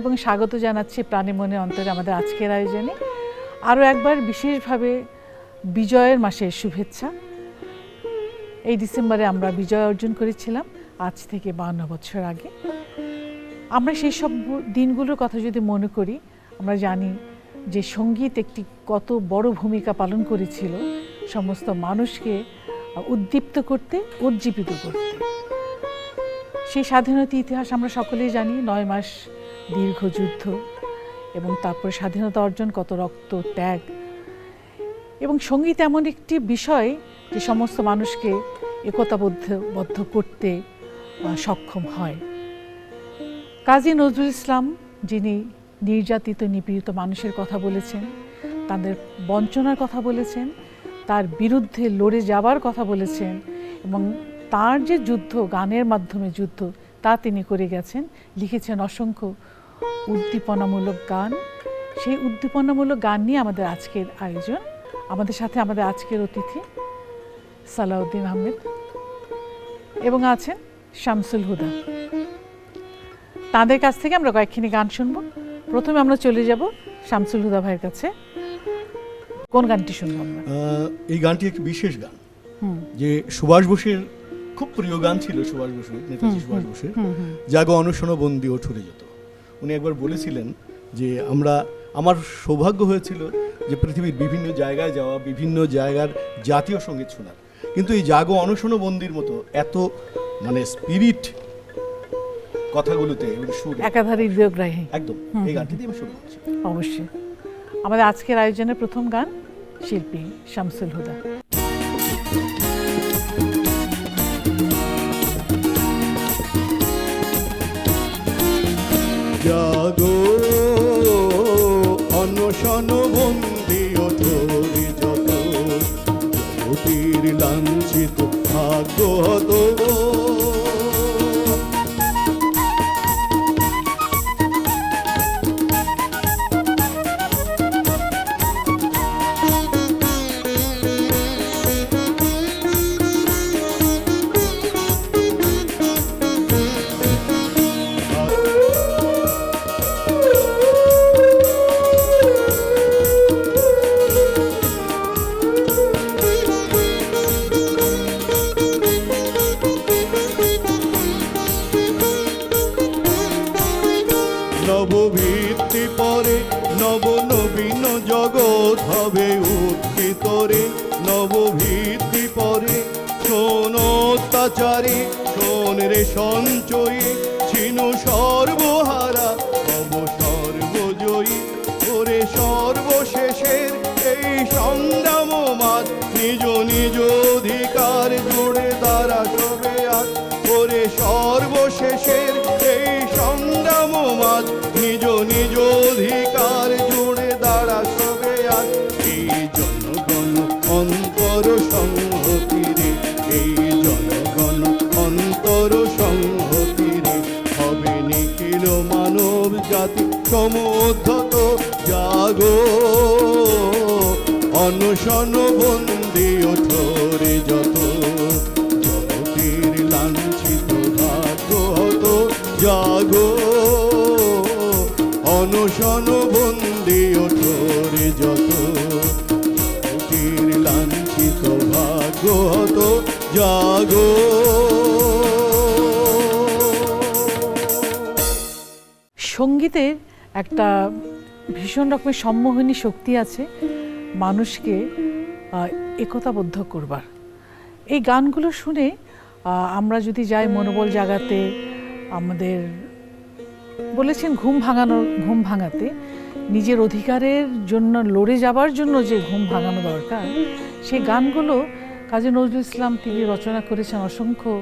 এবং স্বাগত জানাচ্ছি প্রাণী মনে অন্তরে আমাদের আজকের আয়োজনে। আরও একবার বিশেষভাবে বিজয়ের মাসের শুভেচ্ছা। এই ডিসেম্বরে আমরা বিজয় অর্জন করেছিলাম, আজ থেকে বান্ন বছর আগে। আমরা সেই সব দিনগুলোর কথা যদি মনে করি, আমরা জানি যে সংগীত একটি কত বড় ভূমিকা পালন করেছিল সমস্ত মানুষকে উদ্দীপ্ত করতে, উজ্জীবিত করতে। সেই স্বাধীনতা ইতিহাস আমরা সকলেই জানি, নয় মাস দীর্ঘ যুদ্ধ এবং তারপরে স্বাধীনতা অর্জন, কত রক্ত, ত্যাগ। এবং সংগীত এমন একটি বিষয় যে সমস্ত মানুষকে একতাবদ্ধ বদ্ধ করতে সক্ষম হয়। কাজী নজরুল ইসলাম যিনি নির্যাতিত, নিপীড়িত মানুষের কথা বলেছেন, তাদের বঞ্চনার কথা বলেছেন, তার বিরুদ্ধে লড়ে যাবার কথা বলেছেন এবং তার যে যুদ্ধ, গানের মাধ্যমে যুদ্ধ তা তিনি করে গেছেন। লিখেছেন অসংখ্য উদ্দীপনামূলক গান। সেই উদ্দীপনামূলক গান নিয়ে আমাদের আজকের আয়োজন। আমাদের সাথে আমাদের আজকের অতিথি সালাউদ্দিন আহমেদ এবং আছেন শামসুল হুদা। তাদের কাছ থেকে আমরা কয়েকখানি গান শুনব। প্রথমে আমরা চলে যাব শামসুল হুদা ভাইয়ের কাছে। কোন গানটি শুনব আমরা? এই গানটি একটি বিশেষ গান। যে সুভাষ বোসের খুব প্রিয় গান ছিল সুভাষ বসুর নেতাজি সুভাষ বোসের। জাগো অনশন বন্দি ও ঠুরে যেত। উনি একবার বলেছিলেন যে আমরা আমার সৌভাগ্য হয়েছিল যে পৃথিবীর বিভিন্ন জায়গায় যাওয়া বিভিন্ন জায়গার জাতীয় সংগীত শোনার। কিন্তু এই জাগো অনশন বন্দির মতো এত মানে স্পিরিট কথাগুলোতে এবং সুর একাধারে হৃদয়গ্রাহী। একদম এই গানটি দিয়ে আমি শুরু করছি। অবশ্যই। আমাদের আজকের আয়োজনের প্রথম গান শিল্পী শামসুল হুদা। ভাগ্য Yar bu. অনশন বন্দি ওঠরে যত জগতের লাঞ্ছিত ভাগ্য হত জাগো। অনশন বন্দি ওঠরে যত জগতের লাঞ্ছিত ভাগ্য হত জাগো। সঙ্গীতের একটা ভীষণ রকমের সম্মোহনী শক্তি আছে। মানুষকে একতাবদ্ধ করবার। এই গানগুলো শুনে আমরা যদি যাই মনোবল জাগাতে, আমাদের বলেছেন ঘুম ভাঙানোর ঘুম ভাঙাতে, নিজের অধিকারের জন্য লড়ে যাবার জন্য যে ঘুম ভাঙানো দরকার সেই গানগুলো কাজী নজরুল ইসলাম তিনি রচনা করেছেন অসংখ্য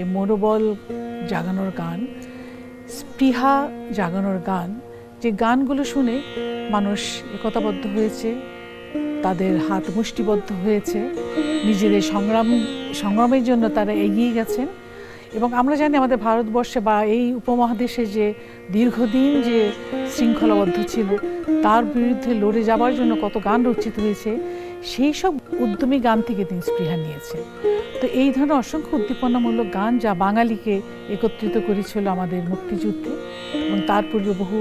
এই মনোবল জাগানোর গান, স্পৃহা জাগানোর গান। যে গানগুলো শুনে মানুষ একতাবদ্ধ হয়েছে তাদের হাত মুষ্টিবদ্ধ হয়েছে। নিজেদের সংগ্রাম, সংগ্রামের জন্য তারা এগিয়ে গেছেন। এবং আমরা জানি আমাদের ভারতবর্ষে বা এই উপমহাদেশে যে দীর্ঘদিন যে শৃঙ্খলাবদ্ধ ছিল, তার বিরুদ্ধে লড়ে যাওয়ার জন্য কত গান রচিত হয়েছে, সেই সব উদ্যমী গান থেকে তিনি স্পৃহা নিয়েছেন। তো এই ধরনের অসংখ্য উদ্দীপনামূলক গান যা বাঙালিকে একত্রিত করেছিল আমাদের মুক্তিযুদ্ধে এবং তার পূর্বে বহু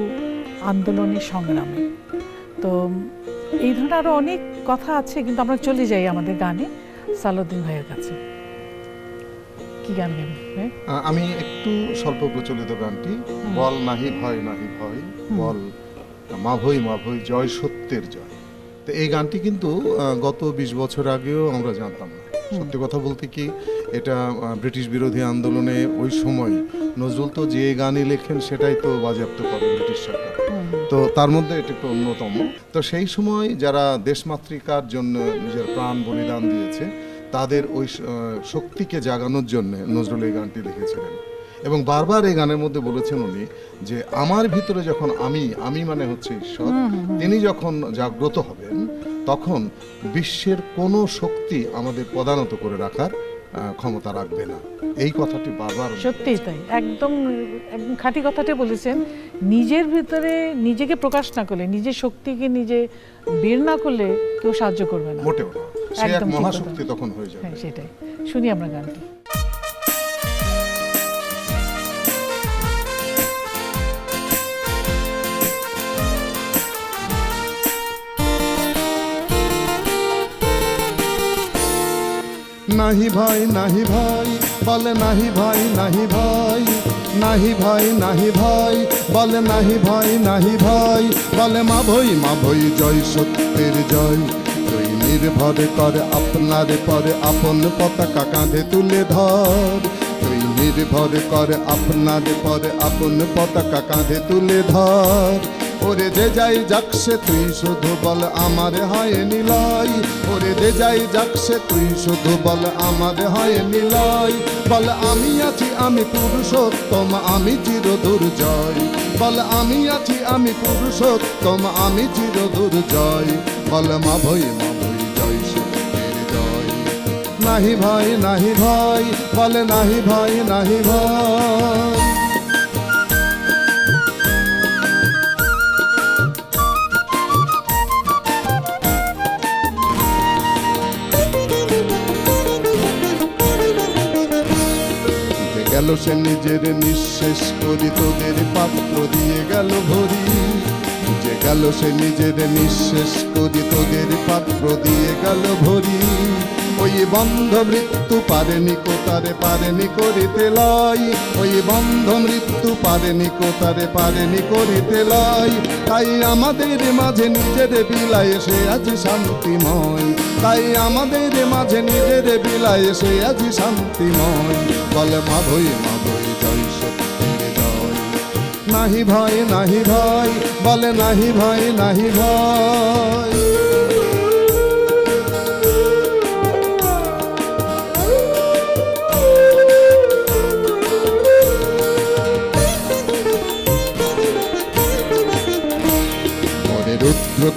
আন্দোলনে সংগ্রামে। তো এই ধরনের আরও অনেক কথা আছে কিন্তু আমরা চলে যাই আমাদের গানে সালাউদ্দিন ভাইয়ের কাছে। কি গান গাবেন আমি একটু স্বল্প প্রচলিত গানটি বল নাহি ভয় নাহি ভয় বল মা ভই মা ভই জয় সত্যের জয়। তো এই গানটি কিন্তু গত বিশ বছর আগেও আমরা জানতাম না। সত্যি কথা বলতে কি এটা ব্রিটিশ বিরোধী আন্দোলনে ওই সময় নজরুল তো যে গানই লেখেন সেটাই তো বাজেয়াপ্ত করে ব্রিটিশ সরকার। তো তার মধ্যে এটি একটু অন্যতম। তো সেই সময় যারা দেশমাতৃকার জন্য নিজের প্রাণ বলিদান দিয়েছে তাদের ওই শক্তিকে জাগানোর জন্য নজরুল এই গানটি লিখেছিলেন। এবং বারবার এই গানের মধ্যে বলেছেন উনি যে আমার ভিতরে যখন আমি আমি মানে হচ্ছে ঈশ্বর তিনি যখন জাগ্রত হবেন তখন বিশ্বের কোনো শক্তি আমাদের প্রধানত করে রাখার ক্ষমতা রাখবে না। এই কথাটি বারবার সত্যি তাই। একদম একদম খাঁটি কথাটি বলেছেন। নিজের ভিতরে নিজেকে প্রকাশ না করলে নিজের শক্তিকে নিজে বের না করলে কেউ সাহায্য করবে না। মোটেও না। সে এক মহাশক্তি তখন হয়ে যাবে। হ্যাঁ সেটাই। শুনি আমরা গানটি। নাহি ভাই নাহি ভাই, বলে নাহি ভাই নাহি ভাই নাহি ভাই নাহি ভাই, বলে নাহি ভাই নাহি ভাই, বলে মা ভই মা ভই, জয় সত্যের জয়। তুই নির্ভর কর, আপনার পরে আপন পতাকা কাঁধে তুলে ধর। তুই নির্ভর কর, আপনার পরে আপন পতাকা কাঁধে তুলে ধর। ওরে যে যাই যাকসে তুই শুধু বল, আমার হয় নিলয়। ওরে যে যাই যাকসে তুই শুধু বল, আমার হয় নিলয়। বল, আমি আছি, আমি পুরুষোত্তম, আমি চির দুর্জয় বল, আমি আছি, আমি পুরুষোত্তম, আমি চির দুর্জয় বল, মা ভই মা ভই, জয় সত্যের জয় নাহি ভাই নাহি ভাই, বলে, নাহি ভাই নাহি ভাই। গেল সে নিজের নিঃশেষ করি, তোদের পাত্র দিয়ে গেল ভরি। যে গেল সে নিজের নিঃশেষ করি, তোদের পাত্র দিয়ে গেল ভরি। ওই বন্ধ মৃত্যু পারেনি কোতারে পারেনি করিতে লয় ওই বন্ধ মৃত্যু পারেনি কোতারে পারেনি করিতে লয় তাই আমাদের মাঝে নিজের বিলায় সে আজ শান্তিময়। তাই আমাদের মাঝে নিজের বিলায় সে আজ শান্তিময়। বলে মা ভই মা ভই জয় সত্যের জয় নাহি ভয় নাহি ভয় বলে নাহি ভয় নাহি ভয়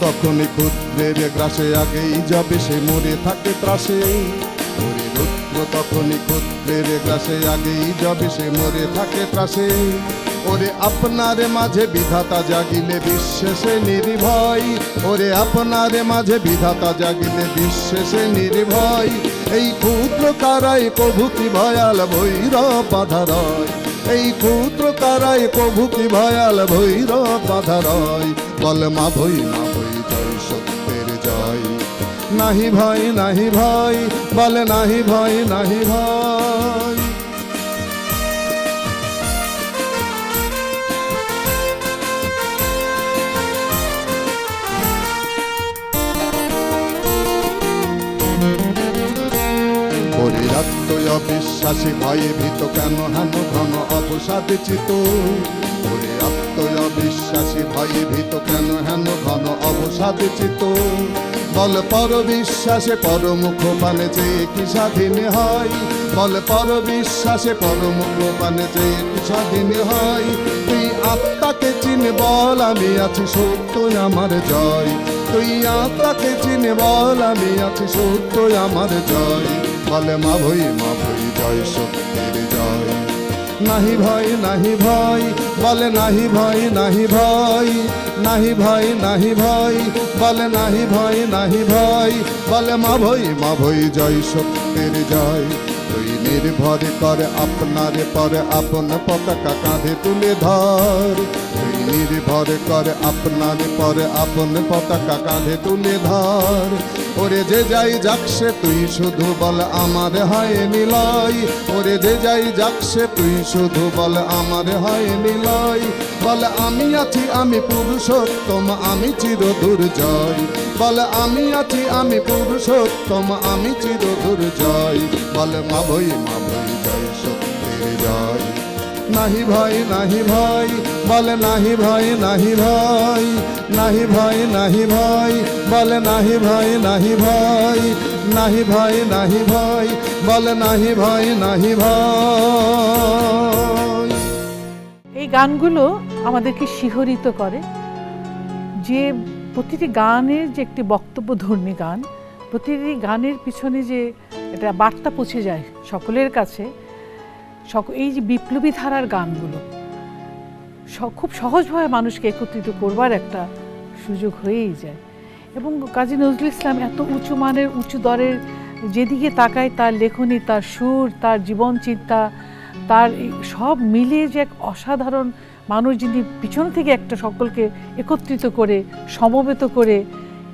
তখনই ক্ষুদ্রের গ্রাসে আগেই যাবে সে মরে থাকে ত্রাসে ওরে রুদ্র তখনই ক্ষুদ্রের গ্রাসে আগেই যাবে সে মরে থাকে ত্রাসে। ওরে আপনার মাঝে বিধাতা জাগিলে বিশ্বাসে নির্ভয়। ওরে আপনার মাঝে বিধাতা জাগিলে বিশ্বাসে নির্ভয়। এই ক্ষুদ্র কারাই প্রভু কি ভয়াল ভৈরব বাধারয় এই ক্ষুদ্র কারাই প্রভু কি ভয়াল ভৈরব বাধারয় বল মা ভৈ মা ভৈ। নাহি ভয় নাহি ভয় বলে নাহি ভয় নাহি ভয় ওরে আত্ময় অবিশ্বাসী ভয়ে ভীত কেন? হেন ঘন অবসাদ চিত ভয়ে ভীত কেন, হেন ঘন অবসাদ চিত বল পর বিশ্বাসে পরমুখ পানে চেয়ে কি স্বাধীন হয়? বল পর বিশ্বাসে পরমুখ পানে চেয়ে কি স্বাধীন হয়? তুই আত্মাকে চিন বল, আমি আছি সত্য, আমার জয়। তুই আত্মাকে চিনে বল, আমি আছি সত্য, আমার জয়। বলে মা ভই মা ভই জয় সত্যের জয়। নাহি ভয় নাহি ভয়, বলে নাহি ভয় নাহি ভয় নাহি ভয় নাহি ভয়, বলে নাহি ভয় নাহি ভয়, বলে মা ভই মা ভই জয় সত্যের জয়। তুই নির্ভর করে আপনার পরে, আপন পতাকা কাঁধে তুলে ধর। তুই নির্ভর করে আপনার পরে, আপন পতাকা কাঁধে তুলে ধর। ওরে যে যাই যাকসে তুই শুধু বল, আমার হয় নিলয়। ওরে যে যাই যাকসে তুই শুধু বল, আমার হয় নিলয়। বল, আমি আছি, আমি পুরুষোত্তম, আমি চির দুর্জয়। বল, আমি আছি, আমি পুরুষোত্তম, আমি চির দুর্জয়। বল, মা ভই মা ভই জয় সত্যের জয়। নাহি ভয় নাহি ভয় বলে নাহি ভয় নাহি ভয় নাহি ভয় নাহি ভয় বলে নাহি ভয় নাহি ভয় নাহি ভয় নাহি ভয় বলে নাহি ভয় নাহি ভয় এই গানগুলো আমাদেরকে শিহরিত করে যে প্রতিটি গানের যে একটি বক্তব্যধর্মী গান প্রতিটি গানের পিছনে যে একটা বার্তা পৌঁছে যায় সকলের কাছে এই যে বিপ্লবী ধারার গানগুলো খুব সহজভাবে মানুষকে একত্রিত করবার একটা সুযোগ হয়েই যায়। এবং কাজী নজরুল ইসলাম এত উঁচু মানের, উঁচু দরের, যেদিকে তাকায় তার লেখনী, তার সুর, তার জীবন চিন্তা, তার সব মিলিয়ে যে এক অসাধারণ মানুষ যিনি পিছন থেকে একটা সকলকে একত্রিত করে, সমবেত করে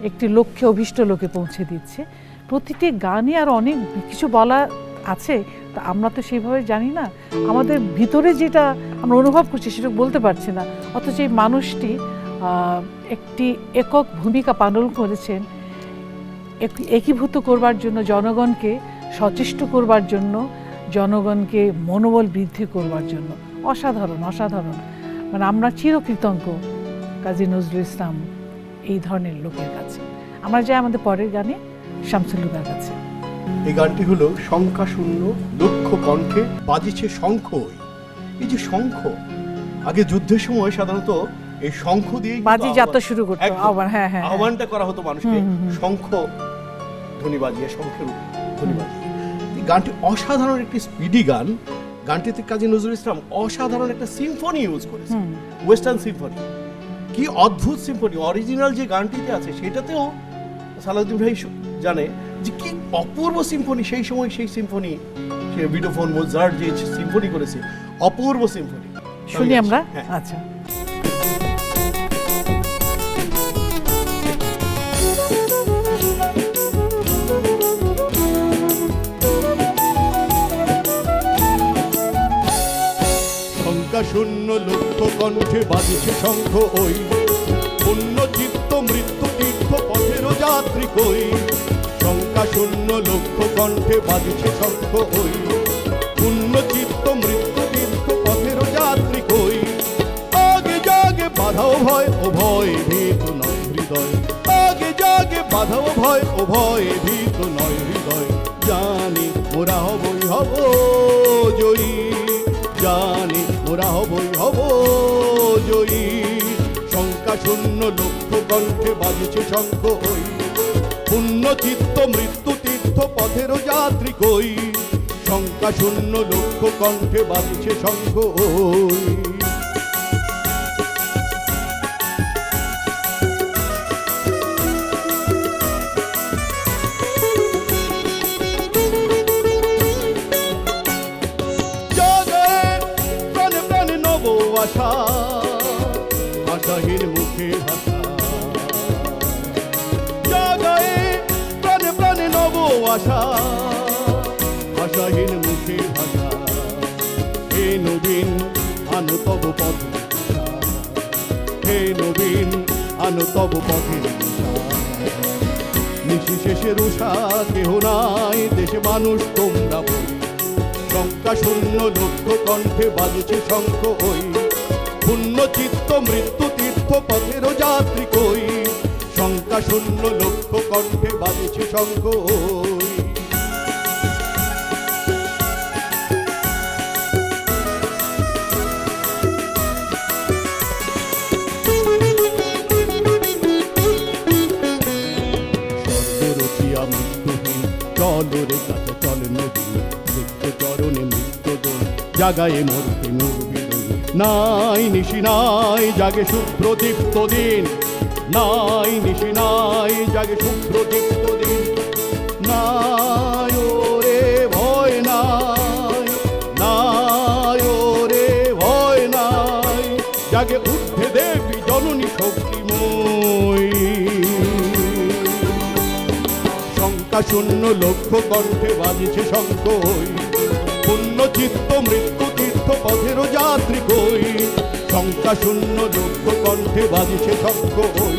একটি লক্ষ্যে অভীষ্ট লোকে পৌঁছে দিচ্ছে। প্রতিটি গানে আর অনেক কিছু বলা আছে। তা আমরা তো সেইভাবে জানি না। আমাদের ভিতরে যেটা আমরা অনুভব করছি সেটা বলতে পারছি না। অথচ এই মানুষটি একটি একক ভূমিকা পালন করেছেন। এক- একীভূত করবার জন্য জনগণকে সচেষ্ট করবার জন্য, জনগণকে মনোবল বৃদ্ধি করবার জন্য। অসাধারণ অসাধারণ। মানে আমরা চিরকৃতজ্ঞ কাজী নজরুল ইসলাম এই ধরনের লোকের কাছে। আমরা যাই আমাদের পরের গানে শামসুল্লুদার কাছে। এই গানটি হলো শঙ্কা শূন্য লক্ষ্য কণ্ঠে বাজিছে শঙ্খ। এই যে শঙ্খ আগে যুদ্ধের সময় সাধারণত এই শঙ্খ দিয়ে বাজি যাত্রা শুরু করতো, আহ্বান, হ্যাঁ, হ্যাঁ, হ্যাঁ। আহ্বানটা করা হতো মানুষকে। শঙ্খ ধ্বনি বাজিয়ে শঙ্খের ধ্বনি বাজিয়ে। এই গানটি অসাধারণ একটি স্পিডি গান। গানটিতে কাজী নজরুল ইসলাম অসাধারণ একটা সিম্ফনি ইউজ করেছে ওয়েস্টার্ন সিম্ফনি। কি অদ্ভুত সিম্ফনি অরিজিনাল যে গানটিতে আছে সেটাতেও সালাউদ্দিন ভাই জানে যে কি অপূর্ব সিম্ফনি সেই সময় সেই সিম্ফনি সে বিডোফোন মোজার্ট যে সিম্ফনি করেছে অপূর্ব সিম্ফনি শুনি আমরা? হ্যাঁ। আচ্ছা। শঙ্কা শূন্য লক্ষ্য কণ্ঠে বাজিছে শঙ্খ ওই। পুণ্য চিত্ত মৃত্যু তীর্থ পথেরও যাত্রী কই। শঙ্কা শূন্য লক্ষ্য কণ্ঠে বাজিছে শঙ্খ ওই পুণ্য চিত্ত মৃত্যু তীর্থ পথেরও যাত্রী কই। আগে জাগে বাধাও ভয় ও ভয় ভীত নয় হৃদয়। আগে জাগে বাধাও ভয় ও ভয় ভীত নয় হৃদয়। জানি মোরা হবই হব জয়ী। জানি মোরা হবই হব জয়ী। শঙ্কা শূন্য লক্ষ্য কণ্ঠে বাজিছে শঙ্খ ওই পুণ্য চিত্ত মৃত্যু তীর্থ পথেরও যাত্রী কই? শঙ্কা শূন্য লক্ষ্য কণ্ঠে বাজিছে শঙ্খ আশা। আশা আশাহীন মুখে ভাষা। হে নবীন, আনু তব পথে হে নবীন, আনু তব পথে নিশি। শেষের উষা কেহ নাই, দেশে মানুষ তোমরা বই। শঙ্কা শূন্য লক্ষ্য কণ্ঠে বাজছে শঙ্খ ওই। পুণ্য চিত্ত, মৃত্যু তীর্থ পথেরও যাত্রী কই। শঙ্কা শূন্য লক্ষ্য কণ্ঠে বাজছে শঙ্খ জাগায়ে মরতে নূরবিদন নাই নিশি, নাই জাগে শুভ্রদীপ্ত দিন। নাই নিশি, নাই জাগে শুভ্রদীপ্ত দিন। নাই ওরে ভয় নাই নাই ওরে ভয় নাই, জাগে উঠে দেবী জননী শক্তিময় শঙ্কা শূন্য লক্ষ কণ্ঠে বাজছে শঙ্খ পুণ্য চিত্ত, মৃত্যু তীর্থ পথেরও যাত্রী কই? শঙ্কা শূন্য লক্ষ কণ্ঠে বাজছে শঙ্খ হই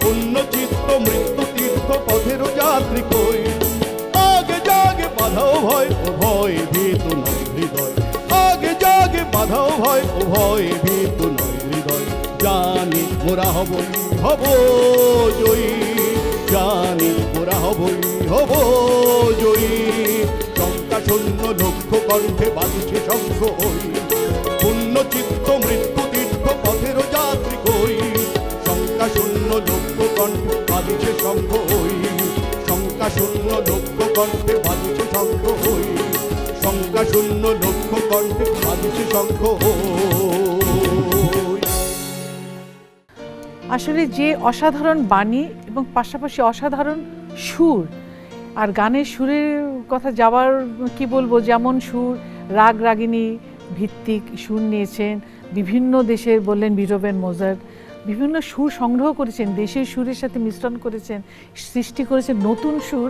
পুণ্য চিত্ত, মৃত্যু তীর্থ পথেরও যাত্রী কই? আগে জাগে বাধাও ভয় ও ভয় ভীত নয় হৃদয়। আগে জাগে বাধাও ভয় ও ভয় ভীত নয় হৃদয়। জানি মোরা হবই, হব জয়ী। জানি মোরা হবই, হব জয়ী। শঙ্কা শূন্য লক্ষ কণ্ঠে বাজছে শঙ্খ হই। পুণ্য চিত্ত মৃত্যু তীর্থ পথেরও যাত্রী কই। শঙ্কা শূন্য লক্ষ কণ্ঠে বাজছে শঙ্খ হই। শঙ্কা শূন্য লক্ষ কণ্ঠে বাজছে শঙ্খ হই। শঙ্কা শূন্য লক্ষ কণ্ঠে বাজছে শঙ্খ আসলে যে অসাধারণ বাণী এবং পাশাপাশি অসাধারণ সুর, আর গানের সুরের কথা যাওয়ার, কি বলব, যেমন সুর, রাগ রাগিনী ভিত্তিক সুর নিয়েছেন, বিভিন্ন দেশের বললেন বিরোবেন মোজার্ট, বিভিন্ন সুর সংগ্রহ করেছেন, দেশের সুরের সাথে মিশ্রণ করেছেন, সৃষ্টি করেছেন নতুন সুর।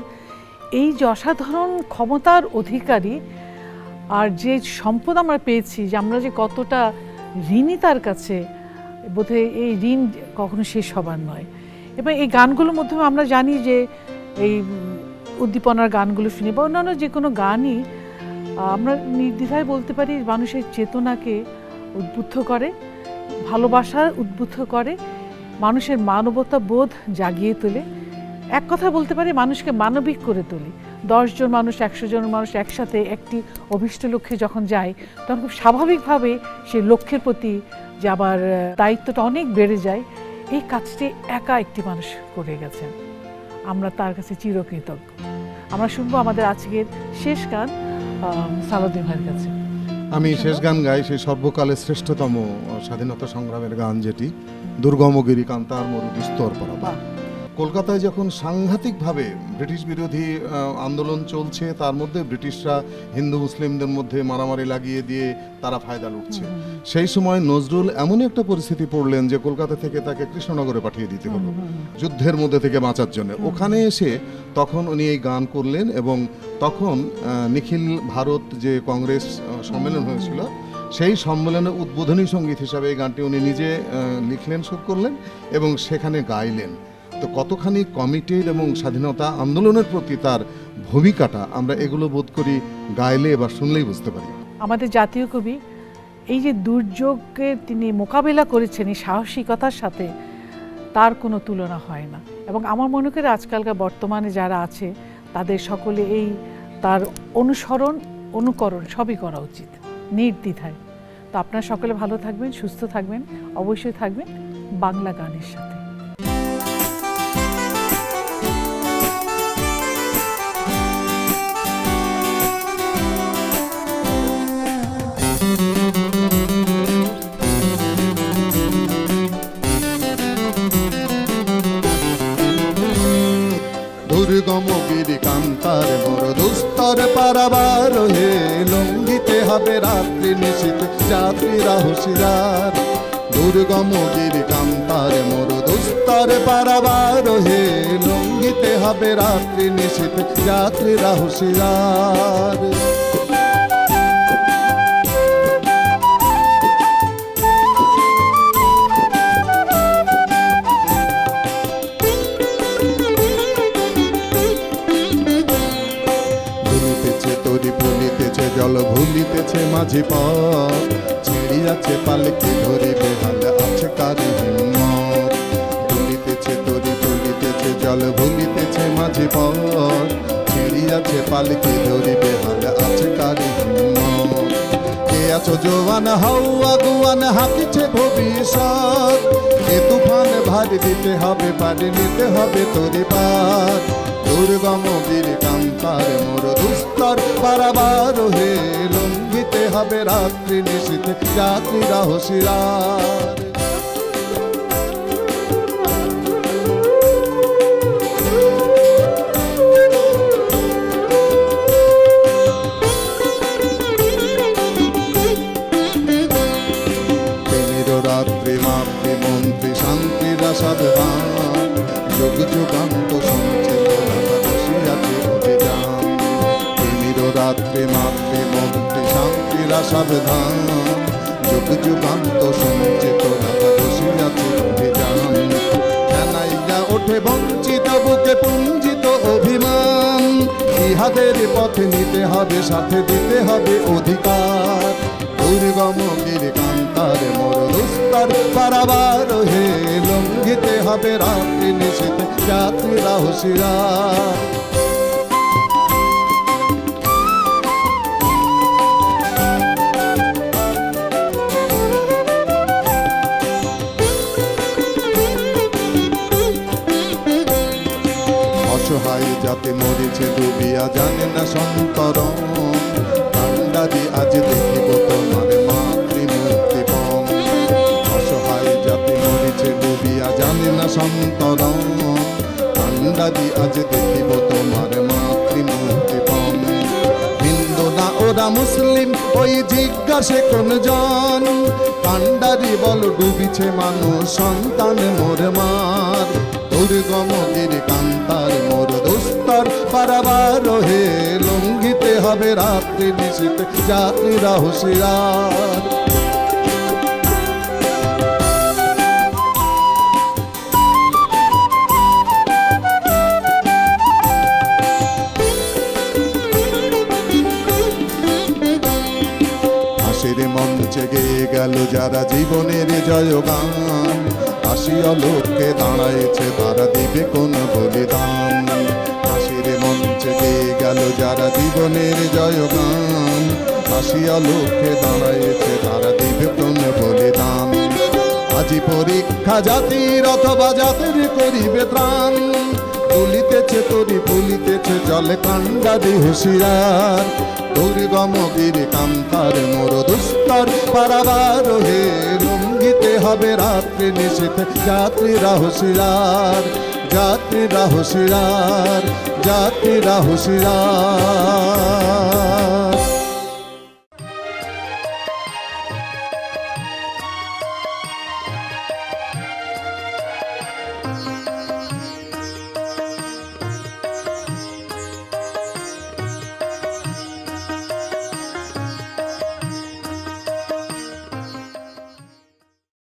এই যে অসাধারণ ক্ষমতার অধিকারী, আর যে সম্পদ আমরা পেয়েছি, যে আমরা যে কতটা ঋণী তার কাছে, বোধহয় এই ঋণ কখনো শেষ হবার নয়। এবং এই গানগুলোর মাধ্যমে আমরা জানি যে এই উদ্দীপনার গানগুলো শুনি বা অন্যান্য যে কোনো গানই আমরা নির্দ্বিধায় বলতে পারি মানুষের চেতনাকে উদ্বুদ্ধ করে, ভালোবাসা উদ্বুদ্ধ করে, মানুষের মানবতা বোধ জাগিয়ে তোলে। এক কথা বলতে পারি মানুষকে মানবিক করে তোলে। দশজন মানুষ, একশো জন মানুষ একসাথে একটি অভিষ্ট লক্ষ্যে যখন যায়, তখন খুব স্বাভাবিকভাবে সেই লক্ষ্যের প্রতি যাবার দায়িত্বটা অনেক বেড়ে যায়। এই কাজটি একা একটি মানুষ করে গেছেন। আমরা তার কাছে চিরকৃতজ্ঞ। আমরা শুনব আমাদের আজকের শেষ গান সালাউদ্দিন ভাইয়ের কাছে। আমি শেষ গান গাই সেই সর্বকালের শ্রেষ্ঠতম স্বাধীনতা সংগ্রামের গান যেটি দুর্গমগিরি কান্তার মরু বিস্তর কলকাতায় যখন সাংঘাতিকভাবে ব্রিটিশ বিরোধী আন্দোলন চলছে তার মধ্যে ব্রিটিশরা হিন্দু মুসলিমদের মধ্যে মারামারি লাগিয়ে দিয়ে তারা ফায়দা লুটছে। সেই সময় নজরুল এমন একটা পরিস্থিতি পড়লেন যে কলকাতা থেকে তাকে কৃষ্ণনগরে পাঠিয়ে দিতে হলো যুদ্ধের মধ্যে থেকে বাঁচার জন্য। ওখানে এসে তখন উনি এই গান করলেন এবং তখন নিখিল ভারত যে কংগ্রেস সম্মেলন হয়েছিল সেই সম্মেলনে উদ্বোধনী সংগীত হিসাবে এই গানটি উনি নিজে লিখলেন সুর করলেন এবং সেখানে গাইলেন। তো কতখানি কমিটির এবং স্বাধীনতা আন্দোলনের প্রতি তার ভূমিকাটা আমরা এগুলো বোধ করি গাইলে বা শুনলেই বুঝতে পারি। আমাদের জাতীয় কবি, এই যে দুর্যোগকে তিনি মোকাবেলা করেছেন এই সাহসিকতার সাথে, তার কোনো তুলনা হয় না। এবং আমার মনে করি আজকালকার বর্তমানে যারা আছে, তাদের সকলে এই তার অনুসরণ, অনুকরণ সবই করা উচিত, নির্দ্বিধায়। তো আপনারা সকলে ভালো থাকবেন, সুস্থ থাকবেন, অবশ্যই থাকবেন বাংলা গানের সাথে। রাত্রি নিশীত যাত্রীরা হুশিয়ার। দুর্গম গিরি কান্তার মোর দুস্তর পারাবার হে লঙ্ঘিতে হবে রাত্রি নিশীত যাত্রীরা হুশিয়ার। ভুলিতেছে তরি ভুলিতেছে মাঝি পথ ছিড়িয়াছে পালকি ধরিবে হাল আছে কারি হিম্মত। ভুলিতেছে তরি ভুলিতেছে জল ভুলিতেছে মাঝি পথ ছিড়িয়াছে পালকি ধরিবে হাল আছে কারি হিম্মত। কে আছো জোয়ান হাও আগুয়ান হাকিছে ভবিষ্যৎ। এ তুফান ভারী দিতে হবে পারি নিতে হবে তরি পার দুর্গম বীর কান্তার মোর দুস্তর পারাবার হে লঙ্ঘিতে হবে রাত্রি নিশীতে যাত্রীরা হুশিয়ার রাত্রি নিশীতে যাত্রীরা হুশিয়ার অসহায় যাতে মরেছে, ডুবিয়া জানে না সন্তরম কান্ডারি আজ দেখিব তোমার না সন্তরম কান্ডারি আজ দেখিব তোমার মাতৃমূর্তি পম। হিন্দু না ওরা মুসলিম, ওই জিজ্ঞাসে কোন জন কান্ডারি বল, ডুবিছে মানুষ সন্তান মোর মার। দুর্গম গিরি কান্তার মোর দুস্তর পারাবার হে লঙ্ঘিতে হবে রাত্রি নিশীতে যাত্রীরা হুশিয়ার। গেল যারা জীবনের জয়গান। হাসিয়া লোককে দাঁড়াইছে তারা দিবে কোন বলিদান। হাসির মঞ্চে গেয়ে গেল যারা জীবনের জয়গান। হাসিয়া লোককে দাঁড়াইছে তারা দিবে কোন বলিদান। আজি পরীক্ষা জাতির অথবা জাতির করিবে ত্রাণ। তুলিতেছে তরি ফুলিতেছে জলে কান্ডারি হুশিয়ার। দুর্গম গির কান্তার, মোর দুস্তার পারাবার হে লঙ্গিতে হবে রাত্রি নিশীতে যাত্রীরা হুশিয়ার যাত্রীরা হুশিয়ার যাত্রীরা হুশিয়ার